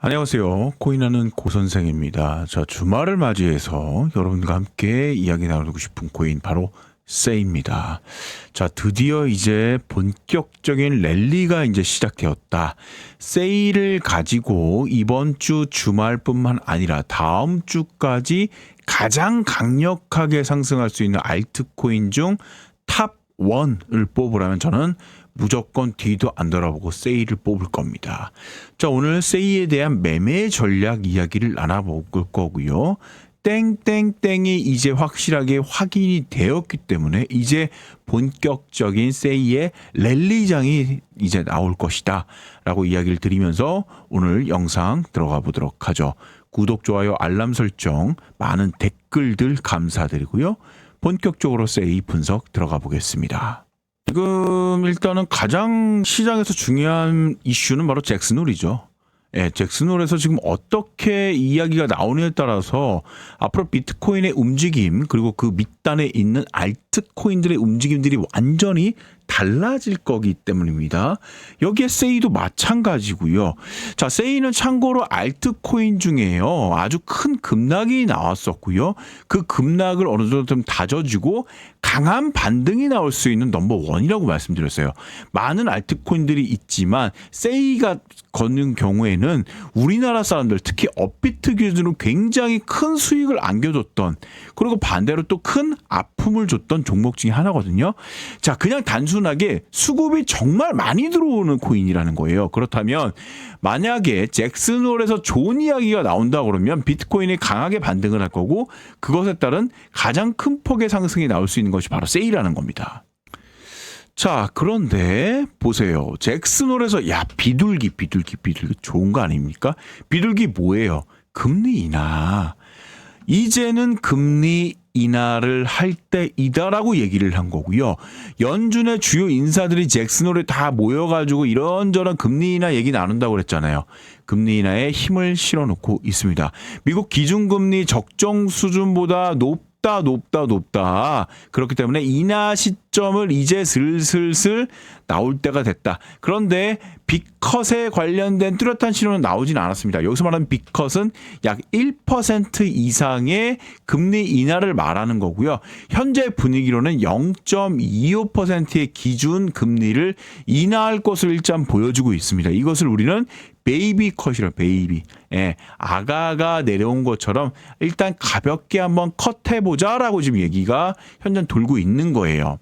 안녕하세요. 코인하는 고선생입니다. 자, 주말을 맞이해서 여러분과 함께 이야기 나누고 싶은 코인 바로 세입니다. 자, 드디어 이제 본격적인 랠리가 이제 시작되었다. 세일을 가지고 이번 주 주말뿐만 아니라 다음 주까지 가장 강력하게 상승할 수 있는 알트코인 중 탑 1을 뽑으라면 저는 무조건 뒤도 안 돌아보고 세이를 뽑을 겁니다. 자, 오늘 세이에 대한 매매 전략 이야기를 나눠볼 거고요. 땡땡땡이 이제 확실하게 확인이 되었기 때문에 이제 본격적인 세이의 랠리장이 이제 나올 것이다. 라고 이야기를 드리면서 오늘 영상 들어가 보도록 하죠. 구독, 좋아요, 알람 설정, 많은 댓글들 감사드리고요. 본격적으로 세이 분석 들어가 보겠습니다. 지금 일단은 가장 시장에서 중요한 이슈는 바로 잭슨홀이죠. 예, 잭슨홀에서 지금 어떻게 이야기가 나오느냐에 따라서 앞으로 비트코인의 움직임 그리고 그 밑단에 있는 알 트코인들의 움직임들이 완전히 달라질 거기 때문입니다. 여기에 세이도 마찬가지고요. 자, 세이는 참고로 알트코인 중에요. 아주 큰 급락이 나왔었고요. 그 급락을 어느 정도 좀 다져주고 강한 반등이 나올 수 있는 넘버 원이라고 말씀드렸어요. 많은 알트코인들이 있지만 세이가 걷는 경우에는 우리나라 사람들 특히 업비트 기준으로 굉장히 큰 수익을 안겨줬던 그리고 반대로 또 큰 아픔을 줬던 종목 중에 하나거든요. 자, 그냥 단순하게 수급이 정말 많이 들어오는 코인이라는 거예요. 그렇다면 만약에 잭슨홀에서 좋은 이야기가 나온다 그러면 비트코인이 강하게 반등을 할 거고 그것에 따른 가장 큰 폭의 상승이 나올 수 있는 것이 바로 세일이라는 겁니다. 자, 그런데 보세요. 잭슨홀에서 야, 비둘기, 비둘기, 비둘기 좋은 거 아닙니까? 비둘기 뭐예요? 금리 인하. 이제는 금리 인하를 할 때이다라고 얘기를 한 거고요. 연준의 주요 인사들이 잭슨홀에 다 모여가지고 이런저런 금리 인하 얘기 나눈다고 그랬잖아요. 금리 인하에 힘을 실어놓고 있습니다. 미국 기준금리 적정 수준보다 높 높다, 높다, 높다. 그렇기 때문에 인하 시점을 이제 슬슬슬 나올 때가 됐다. 그런데 빅컷에 관련된 뚜렷한 신호는 나오진 않았습니다. 여기서 말하는 빅컷은 약 1% 이상의 금리 인하를 말하는 거고요. 현재 분위기로는 0.25%의 기준 금리를 인하할 것을 일단 보여주고 있습니다. 이것을 우리는 베이비 컷이라 베이비. 예, 아가가 내려온 것처럼 일단 가볍게 한번 컷해보자라고 지금 얘기가 현재 돌고 있는 거예요.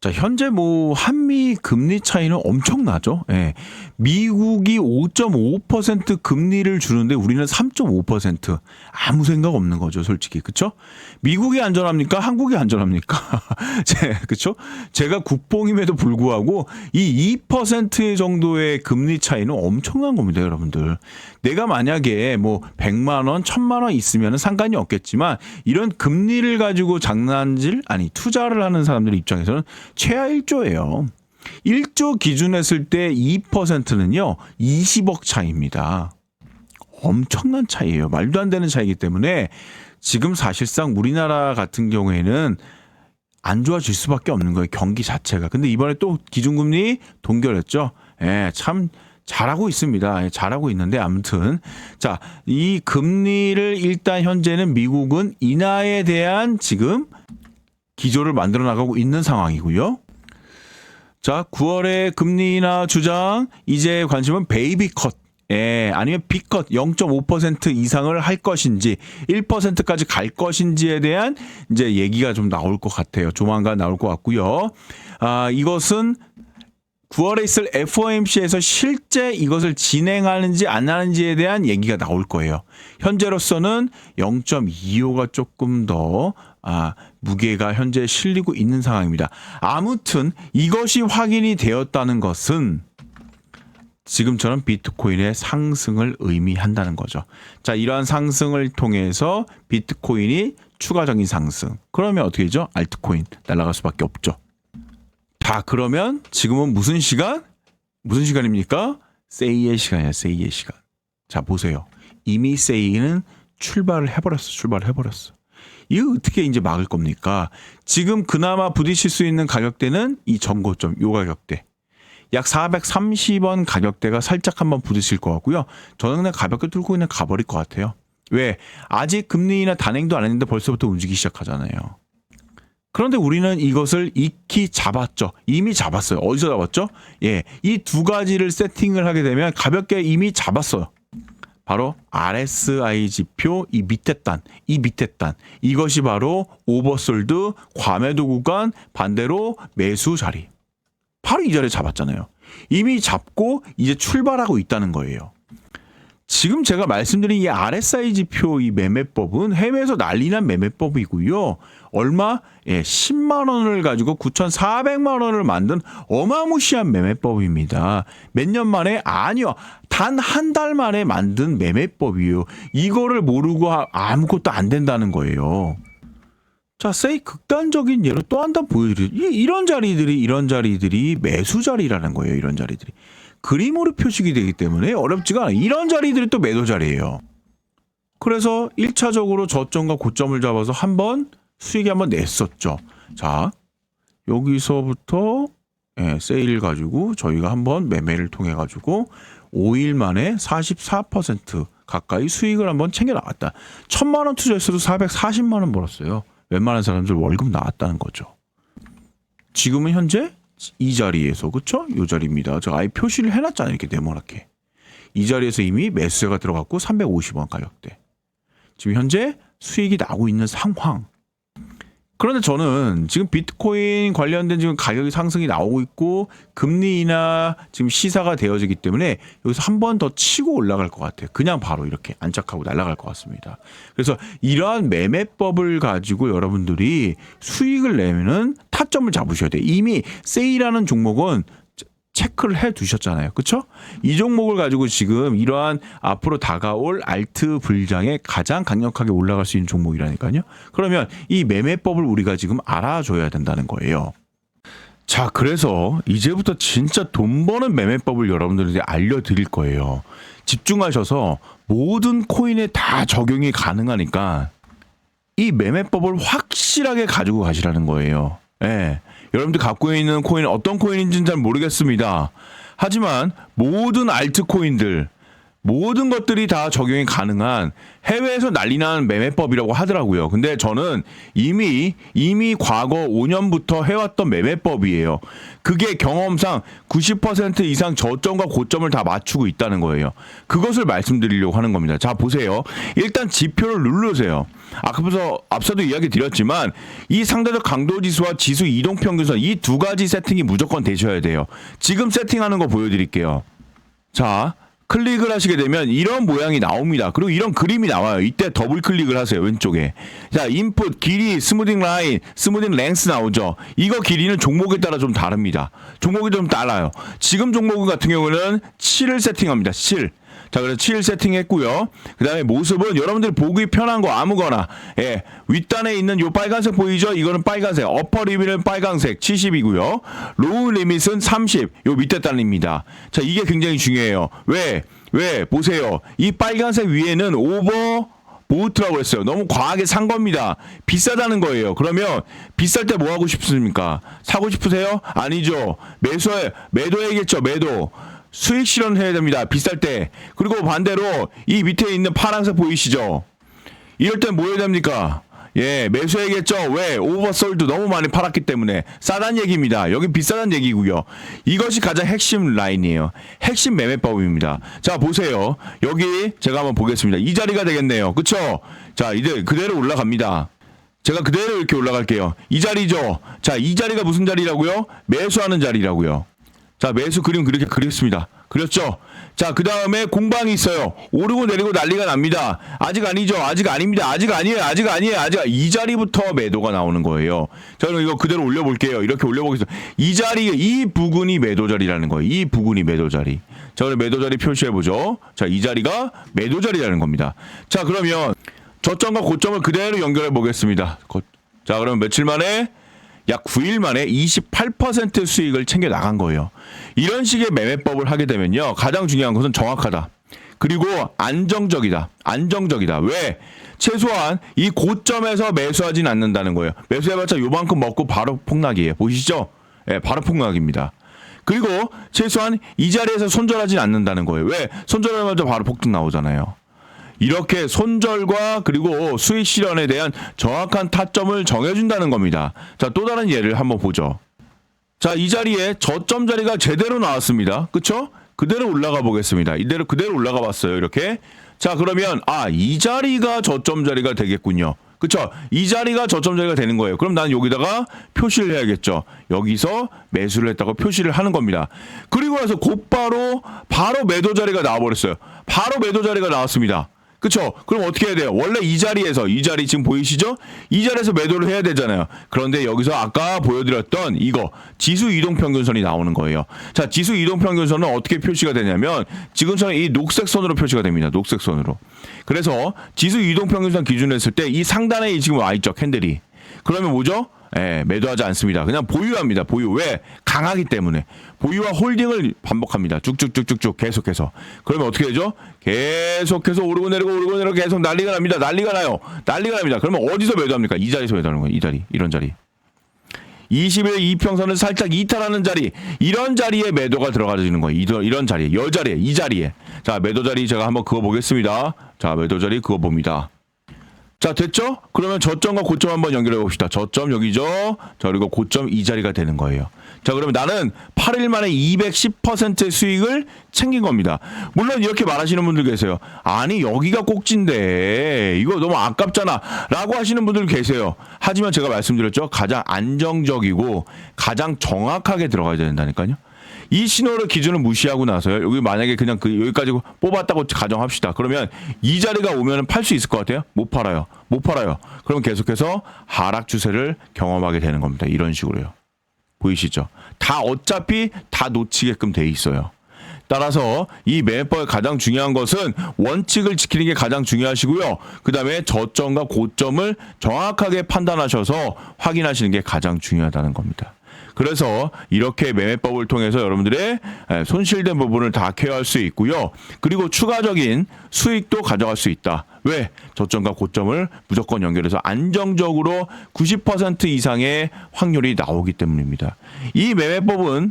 자, 현재 뭐 한미 금리 차이는 엄청나죠. 예. 미국이 5.5% 금리를 주는데 우리는 3.5% 아무 생각 없는 거죠, 솔직히. 그렇죠? 미국이 안전합니까? 한국이 안전합니까? 제, 그렇죠? 제가 국뽕임에도 불구하고 이 2% 정도의 금리 차이는 엄청난 겁니다, 여러분들. 내가 만약에 뭐 100만 원, 1000만 원 있으면 상관이 없겠지만 이런 금리를 가지고 장난질 아니 투자를 하는 사람들 입장에서는 최하 1조예요. 1조 기준 했을 때 2%는요, 20억 차이입니다. 엄청난 차이예요. 말도 안 되는 차이기 때문에 지금 사실상 우리나라 같은 경우에는 안 좋아질 수밖에 없는 거예요. 경기 자체가. 근데 이번에 또 기준금리 동결했죠. 예, 참 잘하고 있습니다. 예, 잘하고 있는데 아무튼 자, 이 금리를 일단 현재는 미국은 인하에 대한 지금 기조를 만들어 나가고 있는 상황이고요. 자, 9월에 금리 인하 주장 이제 관심은 베이비 컷. 예, 아니면 비컷 0.5% 이상을 할 것인지 1%까지 갈 것인지에 대한 이제 얘기가 좀 나올 것 같아요. 조만간 나올 것 같고요. 아, 이것은 9월에 있을 FOMC에서 실제 이것을 진행하는지 안 하는지에 대한 얘기가 나올 거예요. 현재로서는 0.25가 조금 더 아, 무게가 현재 실리고 있는 상황입니다. 아무튼 이것이 확인이 되었다는 것은 지금처럼 비트코인의 상승을 의미한다는 거죠. 자, 이러한 상승을 통해서 비트코인이 추가적인 상승. 그러면 어떻게 되죠? 알트코인 날아갈 수밖에 없죠. 자, 그러면 지금은 무슨 시간? 무슨 시간입니까? 세이의 시간이야, 세이의 시간. 자, 보세요. 이미 세이는 출발을 해버렸어, 출발을 해버렸어. 이거 어떻게 이제 막을 겁니까? 지금 그나마 부딪힐 수 있는 가격대는 이 전고점, 요 가격대. 약 430원 가격대가 살짝 한번 부딪힐 것 같고요. 저는 그냥 가볍게 뚫고 그냥 가버릴 것 같아요. 왜? 아직 금리나 단행도 안 했는데 벌써부터 움직이기 시작하잖아요. 그런데 우리는 이것을 익히 잡았죠. 이미 잡았어요. 어디서 잡았죠? 예. 이 두 가지를 세팅을 하게 되면 가볍게 이미 잡았어요. 바로 RSI 지표 이 밑에 단, 이 밑에 단. 이것이 바로 오버솔드 과매도 구간 반대로 매수 자리. 바로 이 자리에 잡았잖아요. 이미 잡고 이제 출발하고 있다는 거예요. 지금 제가 말씀드린 이 RSI 지표 이 매매법은 해외에서 난리난 매매법이고요. 얼마? 예, 10만 원을 가지고 9,400만 원을 만든 어마무시한 매매법입니다. 몇 년 만에 아니요. 단 한 달 만에 만든 매매법이에요. 이거를 모르고 아- 아무것도 안 된다는 거예요. 자, 세이 극단적인 예로 또 한 번 보여드려요. 이- 이런 자리들이 이런 자리들이 매수 자리라는 거예요. 이런 자리들이 그림으로 표식이 되기 때문에 어렵지가 않아요. 이런 자리들이 또 매도 자리예요. 그래서 1차적으로 저점과 고점을 잡아서 한번 수익이 한번 냈었죠. 자, 여기서부터 예, 세일 가지고 저희가 한번 매매를 통해 가지고 5일 만에 44% 가까이 수익을 한번 챙겨 나갔다. 천만 원 투자했어도 440만 원 벌었어요. 웬만한 사람들 월급 나왔다는 거죠. 지금은 현재 이 자리에서 그쵸? 이 자리입니다. 저 아예 표시를 해놨잖아요. 이렇게 네모나게. 이 자리에서 이미 매수세가 들어갔고 350원 가격대. 지금 현재 수익이 나고 있는 상황. 그런데 저는 지금 비트코인 관련된 지금 가격이 상승이 나오고 있고 금리 인하 지금 시사가 되어지기 때문에 여기서 한 번 더 치고 올라갈 것 같아요. 그냥 바로 이렇게 안착하고 날아갈 것 같습니다. 그래서 이러한 매매법을 가지고 여러분들이 수익을 내면은 타점을 잡으셔야 돼요. 이미 세일하는 종목은 체크를 해 두셨잖아요. 그렇죠? 이 종목을 가지고 지금 이러한 앞으로 다가올 알트 불장에 가장 강력하게 올라갈 수 있는 종목이라니까요. 그러면 이 매매법을 우리가 지금 알아줘야 된다는 거예요. 자, 그래서 이제부터 진짜 돈 버는 매매법을 여러분들한테 알려드릴 거예요. 집중하셔서 모든 코인에 다 적용이 가능하니까 이 매매법을 확실하게 가지고 가시라는 거예요. 예. 여러분들 갖고 있는 코인 어떤 코인인지는 잘 모르겠습니다. 하지만 모든 알트코인들 모든 것들이 다 적용이 가능한 해외에서 난리나는 매매법이라고 하더라고요. 근데 저는 이미 이미 과거 5년부터 해왔던 매매법이에요. 그게 경험상 90% 이상 저점과 고점을 다 맞추고 있다는 거예요. 그것을 말씀드리려고 하는 겁니다. 자 보세요. 일단 지표를 누르세요. 아까부터 앞서도 이야기 드렸지만 이 상대적 강도 지수와 지수 이동 평균선 이 두 가지 세팅이 무조건 되셔야 돼요. 지금 세팅하는 거 보여드릴게요. 자, 클릭을 하시게 되면 이런 모양이 나옵니다. 그리고 이런 그림이 나와요. 이때 더블 클릭을 하세요. 왼쪽에. 자, 인풋, 길이, 스무딩 라인, 스무딩 랭스 나오죠. 이거 길이는 종목에 따라 좀 다릅니다. 종목이 좀 달라요. 지금 종목 같은 경우는 7을 세팅합니다. 7. 자, 그래서 7 세팅했고요. 그 다음에 모습은 여러분들 보기 편한 거 아무거나, 예, 윗단에 있는 요 빨간색 보이죠? 이거는 빨간색. 어퍼 리밋은 빨간색 70이고요. 로우 리밋은 30. 요 밑에 단입니다. 자, 이게 굉장히 중요해요. 왜? 왜? 보세요. 이 빨간색 위에는 오버 보트라고 했어요. 너무 과하게 산 겁니다. 비싸다는 거예요. 그러면 비쌀 때 뭐 하고 싶습니까? 사고 싶으세요? 아니죠. 매수해 매도해야겠죠. 매도. 수익 실현해야 됩니다. 비쌀 때. 그리고 반대로 이 밑에 있는 파란색 보이시죠? 이럴 땐 뭐 해야 됩니까? 예, 매수해야겠죠. 왜? 오버솔드 너무 많이 팔았기 때문에 싸단 얘기입니다. 여기 비싸단 얘기고요. 이것이 가장 핵심 라인이에요. 핵심 매매법입니다. 자, 보세요. 여기 제가 한번 보겠습니다. 이 자리가 되겠네요. 그쵸? 자, 이제 그대로 올라갑니다. 제가 그대로 이렇게 올라갈게요. 이 자리죠. 자, 이 자리가 무슨 자리라고요? 매수하는 자리라고요. 자, 매수 그림 그렇게 그렸습니다. 그렸죠? 자, 그 다음에 공방이 있어요. 오르고 내리고 난리가 납니다. 아직 아니죠. 아직 아닙니다. 아직 아니에요. 아직 아니에요. 아직 이 자리부터 매도가 나오는 거예요. 저는 이거 그대로 올려볼게요. 이렇게 올려보겠습니다. 이 자리, 이 부근이 매도 자리라는 거예요. 이 부근이 매도 자리. 자, 그럼 매도 자리 표시해보죠. 자, 이 자리가 매도 자리라는 겁니다. 자, 그러면 저점과 고점을 그대로 연결해 보겠습니다. 고- 자, 그럼 며칠 만에 약 9일 만에 28% 수익을 챙겨 나간 거예요. 이런 식의 매매법을 하게 되면요. 가장 중요한 것은 정확하다. 그리고 안정적이다. 안정적이다. 왜? 최소한 이 고점에서 매수하진 않는다는 거예요. 매수해봤자 요만큼 먹고 바로 폭락이에요. 보이시죠? 예, 바로 폭락입니다. 그리고 최소한 이 자리에서 손절하진 않는다는 거예요. 왜? 손절하자마자 바로 폭등 나오잖아요. 이렇게 손절과 그리고 수익 실현에 대한 정확한 타점을 정해준다는 겁니다. 자, 또 다른 예를 한번 보죠. 자, 이 자리에 저점 자리가 제대로 나왔습니다. 그쵸? 그대로 올라가 보겠습니다. 이대로 그대로 올라가 봤어요. 이렇게. 자, 그러면 아, 이 자리가 저점 자리가 되겠군요. 그쵸? 이 자리가 저점 자리가 되는 거예요. 그럼 나는 여기다가 표시를 해야겠죠. 여기서 매수를 했다고 표시를 하는 겁니다. 그리고 나서 곧바로 바로 매도 자리가 나와버렸어요. 바로 매도 자리가 나왔습니다. 그쵸? 그럼 어떻게 해야 돼요? 원래 이 자리에서, 이 자리 지금 보이시죠? 이 자리에서 매도를 해야 되잖아요. 그런데 여기서 아까 보여드렸던 이거, 지수 이동평균선이 나오는 거예요. 자, 지수 이동평균선은 어떻게 표시가 되냐면, 지금처럼 이 녹색 선으로 표시가 됩니다. 녹색 선으로. 그래서 지수 이동평균선 기준으로 했을 때 이 상단에 이 지금 와있죠, 캔들이. 그러면 뭐죠? 예, 매도하지 않습니다. 그냥 보유합니다. 보유. 왜? 강하기 때문에. 보유와 홀딩을 반복합니다. 쭉쭉쭉쭉쭉 계속해서. 그러면 어떻게 되죠? 계속해서 오르고 내리고 오르고 내리고 계속 난리가 납니다. 난리가 나요. 난리가 납니다. 그러면 어디서 매도합니까? 이 자리에서 매도하는 거예요. 이 자리. 이런 자리. 20일 이평선을 살짝 이탈하는 자리 이런 자리에 매도가 들어가지는 거예요. 이런, 이런 자리에 여 자리에 이 자리에 자 매도 자리 제가 한번 그어 보겠습니다. 자 매도 자리 그어 봅니다. 자 됐죠? 그러면 저점과 고점 한번 연결해 봅시다. 저점 여기죠. 자 그리고 고점 이 자리가 되는 거예요. 자 그러면 나는 8일 만에 210%의 수익을 챙긴 겁니다. 물론 이렇게 말하시는 분들 계세요. 아니 여기가 꼭지인데 이거 너무 아깝잖아 라고 하시는 분들 계세요. 하지만 제가 말씀드렸죠. 가장 안정적이고 가장 정확하게 들어가야 된다니까요. 이 신호를 기준을 무시하고 나서요. 여기 만약에 그냥 그 여기까지 뽑았다고 가정합시다. 그러면 이 자리가 오면 팔 수 있을 것 같아요? 못 팔아요. 못 팔아요. 그럼 계속해서 하락 추세를 경험하게 되는 겁니다. 이런 식으로요. 보이시죠? 다 어차피 다 놓치게끔 돼 있어요. 따라서 이 매매법의 가장 중요한 것은 원칙을 지키는 게 가장 중요하시고요. 그 다음에 저점과 고점을 정확하게 판단하셔서 확인하시는 게 가장 중요하다는 겁니다. 그래서 이렇게 매매법을 통해서 여러분들의 에, 손실된 부분을 다 케어할 수 있고요. 그리고 추가적인 수익도 가져갈 수 있다. 왜? 저점과 고점을 무조건 연결해서 안정적으로 90% 이상의 확률이 나오기 때문입니다. 이 매매법은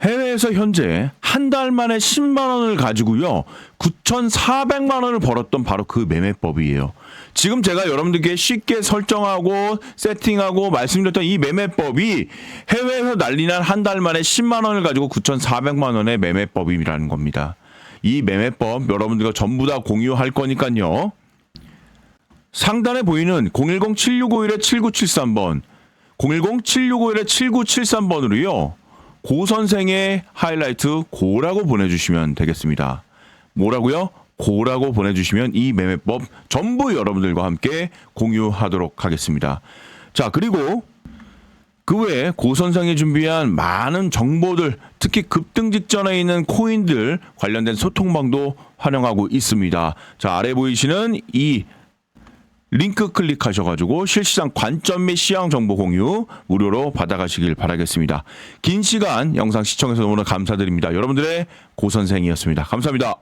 해외에서 현재 한 달 만에 10만 원을 가지고요. 9,400만 원을 벌었던 바로 그 매매법이에요. 지금 제가 여러분들께 쉽게 설정하고 세팅하고 말씀드렸던 이 매매법이 해외에서 난리난 한 달 만에 10만 원을 가지고 9,400만 원의 매매법이라는 겁니다. 이 매매법 여러분들과 전부 다 공유할 거니까요. 상단에 보이는 010-7651-7973번, 010-7651-7973번으로요. 고 선생의 하이라이트 고라고 보내주시면 되겠습니다. 뭐라고요? 고라고 보내주시면 이 매매법 전부 여러분들과 함께 공유하도록 하겠습니다. 자, 그리고 그 외에 고 선생이 준비한 많은 정보들, 특히 급등 직전에 있는 코인들 관련된 소통방도 활용하고 있습니다. 자, 아래 보이시는 이 링크 클릭하셔가지고 실시장 관점 및 시황 정보 공유 무료로 받아가시길 바라겠습니다. 긴 시간 영상 시청해서 너무나 감사드립니다. 여러분들의 고 선생이었습니다. 감사합니다.